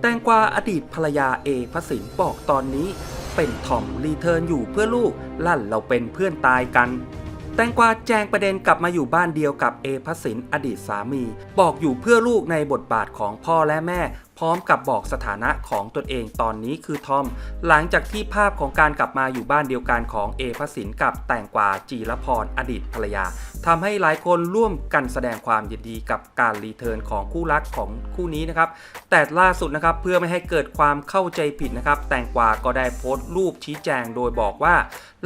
แตงกวาอดีตภรรยาเอพระสินบอกตอนนี้ เป็นทอมรีเทิร์นอยู่เพื่อลูกลั่นเราเป็นเพื่อนตายกัน แตงกวาแจงประเด็นกลับมาอยู่บ้านเดียวกับเอพระสินอดีตสามี บอกอยู่เพื่อลูกในบทบาทของพ่อและแม่พร้อมกับบอกสถานะของตนเองตอนนี้คือทอม หลังจากที่ภาพของการกลับมาอยู่บ้านเดียวกันของเอพสินกับแตงกวาจีรพรอดีตภรรยาทำให้หลายคนร่วมกันแสดงความยินดีกับการรีเทิร์นของคู่รักของคู่นี้นะครับ แต่ล่าสุดนะครับเพื่อไม่ให้เกิดความเข้าใจผิดนะครับ แตงกวาก็ได้โพสต์รูปชี้แจงโดยบอกว่า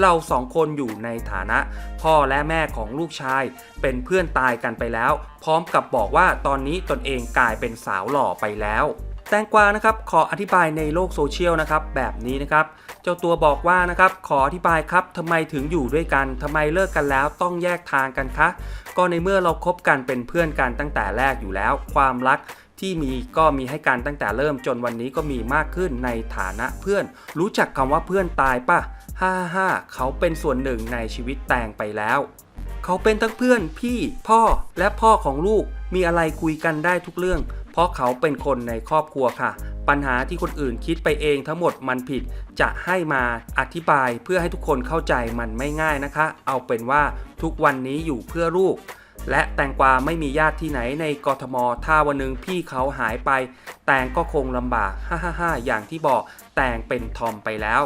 เราสองคนอยู่ในฐานะ พ่อและแม่ของลูกชาย เป็นเพื่อนตายกันไปแล้ว พร้อมกับบอกว่าตอนนี้ตนเองกลายเป็นสาวหล่อไปแล้ว แตงกวานะครับขออธิบายในโลกโซเชียลนะครับแบบนี้นะครับเจ้าตัวบอกว่านะครับขออธิบายครับทำไมถึงอยู่ด้วยกันทำไมเลิกกันแล้วต้องแยกทางกันคะก็ในเมื่อเราคบกันเป็นเพื่อนกันตั้งแต่แรกอยู่แล้ว ความรักที่มีก็มีให้กันตั้งแต่เริ่มจนวันนี้ก็มีมากขึ้นในฐานะเพื่อน รู้จักคำว่าเพื่อนตายปะฮ่าฮ่าเขาเป็นส่วนหนึ่งในชีวิตแตงไปแล้วเขาเป็นทั้งเพื่อนพี่พ่อและพ่อของลูกมีอะไรคุยกันได้ทุกเรื่อง เพราะเขาเป็นคนในครอบครัวค่ะ ปัญหาที่คนอื่นคิดไปเองทั้งหมดมันผิด จะให้มาอธิบายเพื่อให้ทุกคนเข้าใจมันไม่ง่ายนะคะ เอาเป็นว่าทุกวันนี้อยู่เพื่อลูก และแตงกวาไม่มีญาติที่ไหนในกทม ถ้าวันหนึ่งพี่เขาหายไป แตงก็คงลำบาก ฮ่าฮ่าฮ่าอย่างที่บอกแตงเป็นทอมไปแล้ว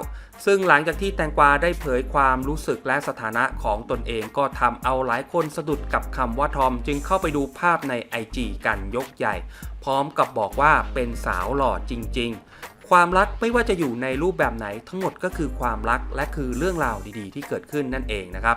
ซึ่งหลังจากที่แตงกวาได้เผยความรู้สึกและสถานะของตนเองก็ทำเอาหลายคนสะดุดกับคำว่าทอม จึงเข้าไปดูภาพใน IG กันยกใหญ่ พร้อมกับบอกว่าเป็นสาวหล่อจริง ๆความรักไม่ว่าจะอยู่ในรูปแบบไหนทั้งหมดก็คือความรักและคือเรื่องราวดีๆ ที่เกิดขึ้นนั่นเองนะครับ